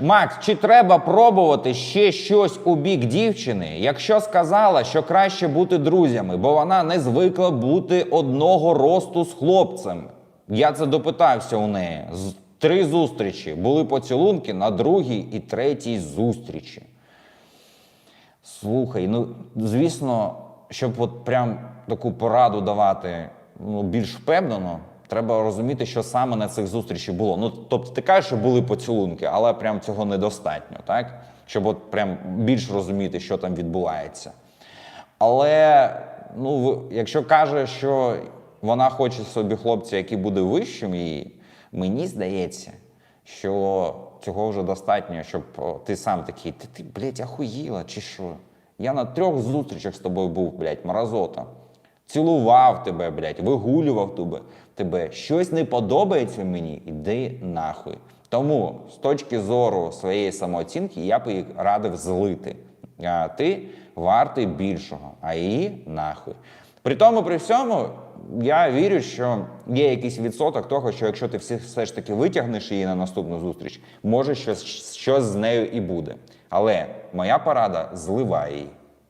Макс, чи треба пробувати ще щось у бік дівчини, якщо сказала, що краще бути друзями, бо вона не звикла бути одного росту з хлопцем? Я це допитався у неї. З три зустрічі були поцілунки на другій і третій зустрічі. Слухай, ну звісно, щоб от прям таку пораду давати ну, більш впевнено, треба розуміти, що саме на цих зустрічах було. Ну, тобто, ти кажеш, що були поцілунки, але прям цього недостатньо, так? Щоб от прям більш розуміти, що там відбувається. Але ну, якщо каже, що вона хоче собі хлопця, який буде вищим її, мені здається, що цього вже достатньо, щоб ти сам такий, ти, ти блядь, ахуїла чи що? Я на трьох зустрічах з тобою був, блядь, мразота. Цілував тебе, блядь, вигулював тебе. тебе. Щось не подобається мені, іди нахуй. Тому з точки зору своєї самооцінки я б її радив злити. А ти вартий більшого, а її нахуй. При тому, при всьому, я вірю, що є якийсь відсоток того, що якщо ти всі, все ж таки витягнеш її на наступну зустріч, може щось, щось з нею і буде. Але моя порада зливай її.